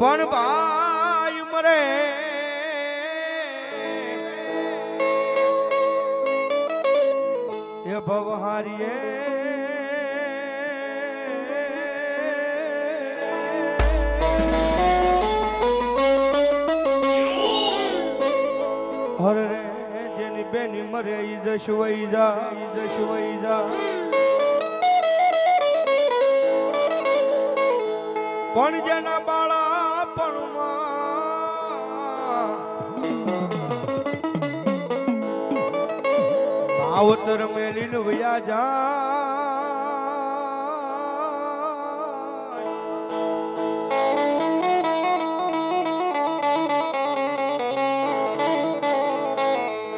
પણ ભાઈ મરે એ ભવહારીએ હરે જેની બેની મરે, ઈ દશ વઈ જા, ઈ દશ વઈ જા. પણ જેના બાળા ભાવતર મેલીન વયા જા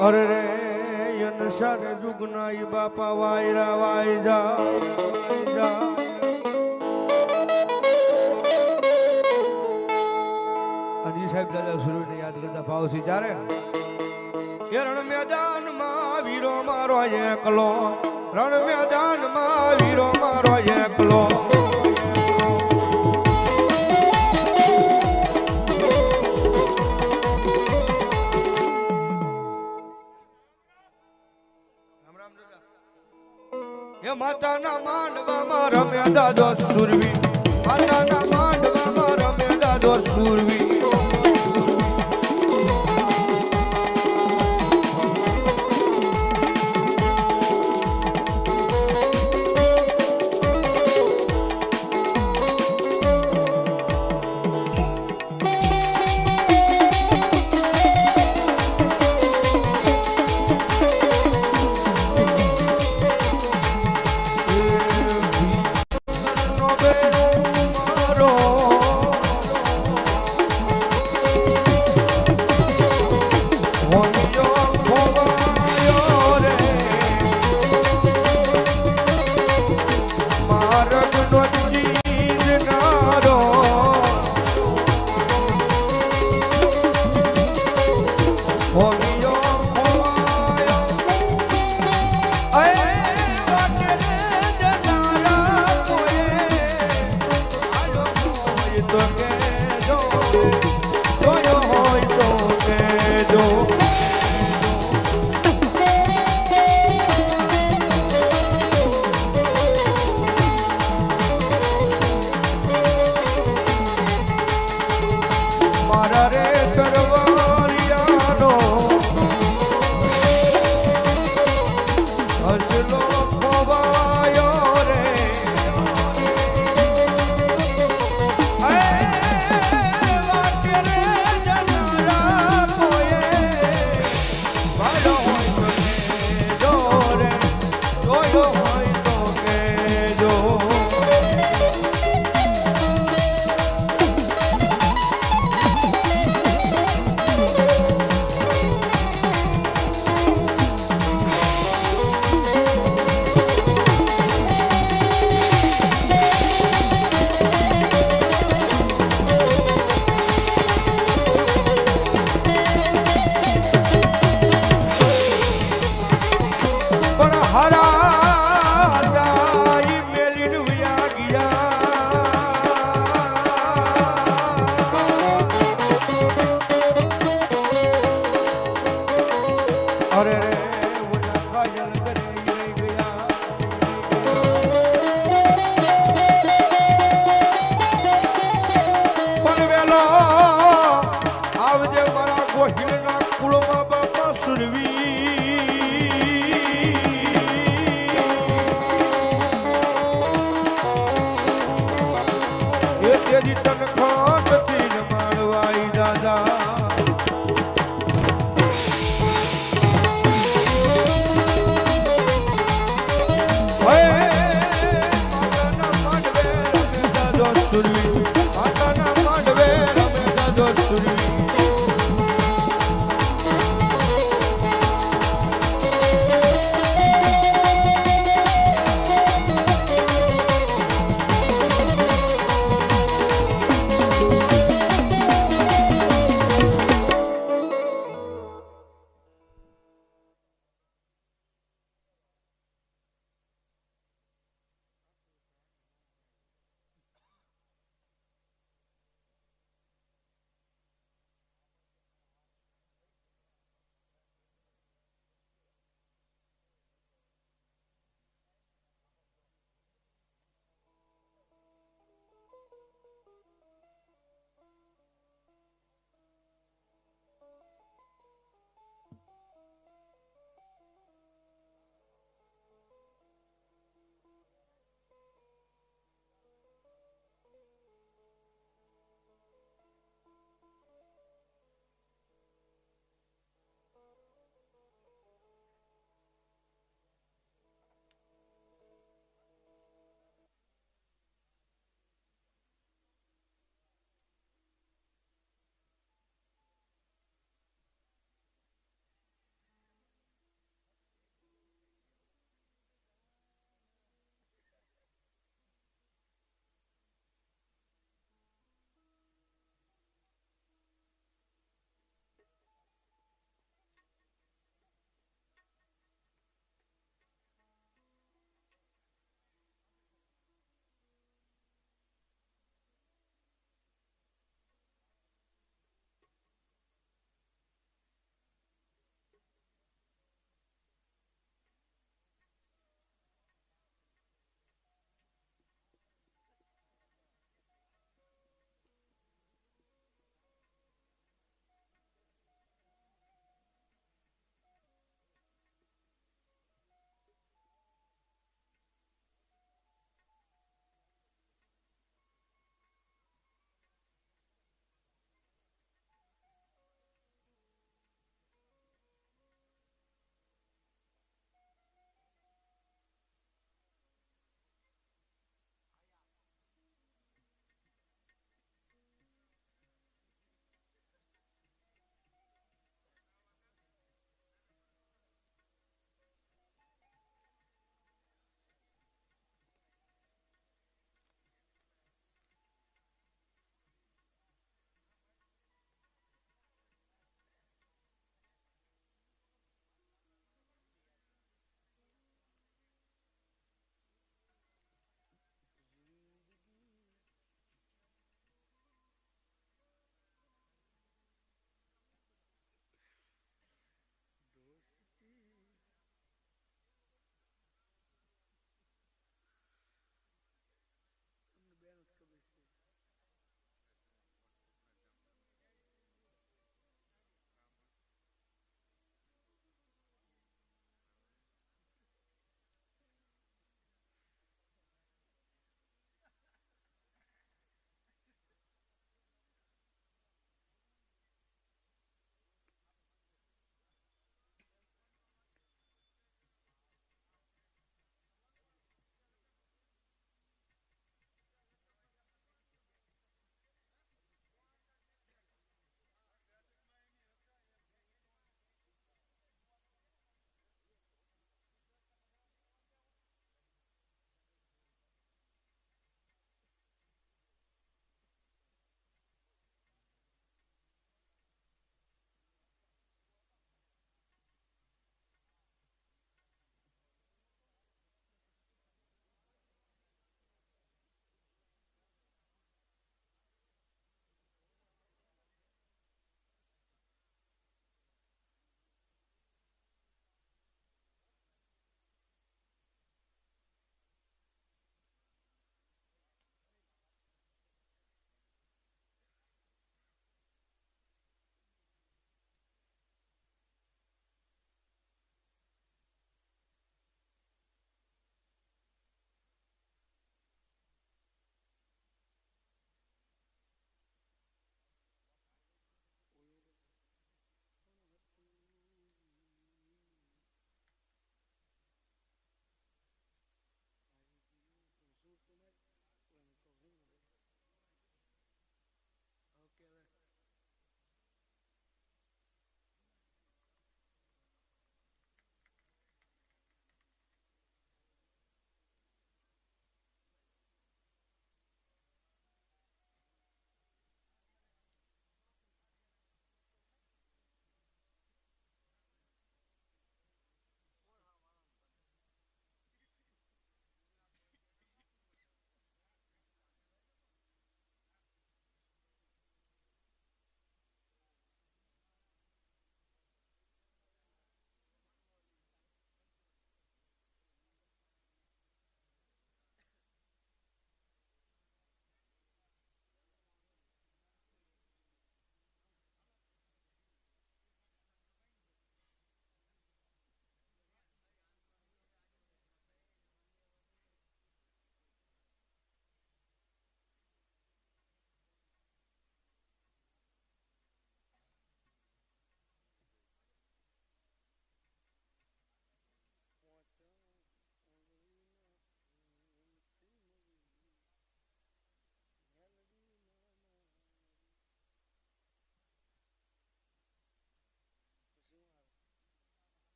અરે રે, યન સારે જુગના ઈ બાપા વાયરા વાય જા અને સાહેબ દાદા સુરવીને યાદ કરતા ભાવથી જ્યારે રણ મેદાનમાં વીરો મારો એકલો. રણ મેદાનમાં વીરો મારો એકલો. એ માતાના માંડવામાં રમ્યા દાદો સુરવી માતાના માંડવામાં રમ્યા દાદો સુરવી হরে রে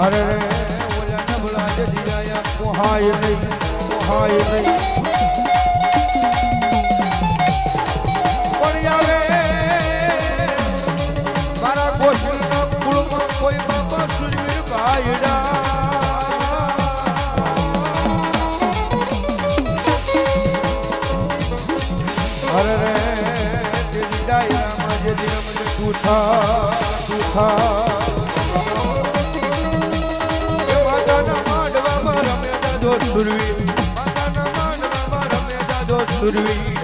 અરે રે ઓલા નબળા જ દિયા કોહાય નહીં કોહાય નહીં Goodwin.